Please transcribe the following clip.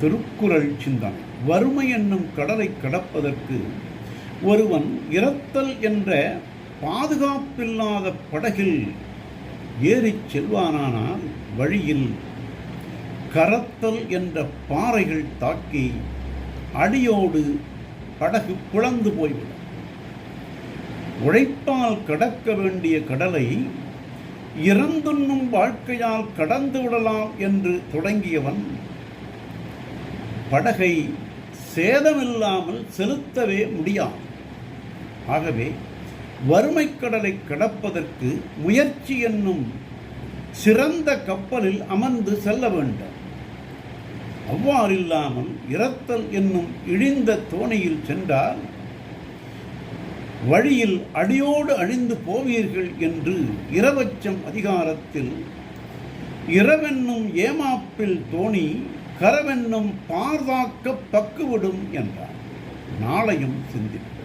திருக்குறள் சிந்தனை. வறுமை என்னும் கடலை கடப்பதற்கு ஒருவன் இரத்தல் என்ற பாதுகாப்பில்லாத படகில் ஏறிச் செல்வானானால் வழியில் கரத்தல் என்ற பாறைகள் தாக்கி அடியோடு படகு புலந்து போய்விடும். உழைப்பால் கடக்க வேண்டிய கடலை இறந்துண்ணும் வாழ்க்கையால் கடந்து விடலாம் என்று தொடங்கியவன் படகை சேதமில்லாமல் செலுத்தவே முடியாது. ஆகவே வறுமைக்கடலை கடப்பதற்கு முயற்சி என்னும் சிறந்த கப்பலில் அமர்ந்து செல்ல வேண்டும். அவ்வாறில்லாமல் இரத்தல் என்னும் இழிந்த தோணியில் சென்றால் வழியில் அடியோடு அழிந்து போவீர்கள் என்று இரவச்சம் அதிகாரத்தில் இரவென்னும் ஏமாப்பில் தோணி கரவென்னும் பார்தாக்க பக்குவிடும் என்றார் நாளையும் சிந்திப்போம்.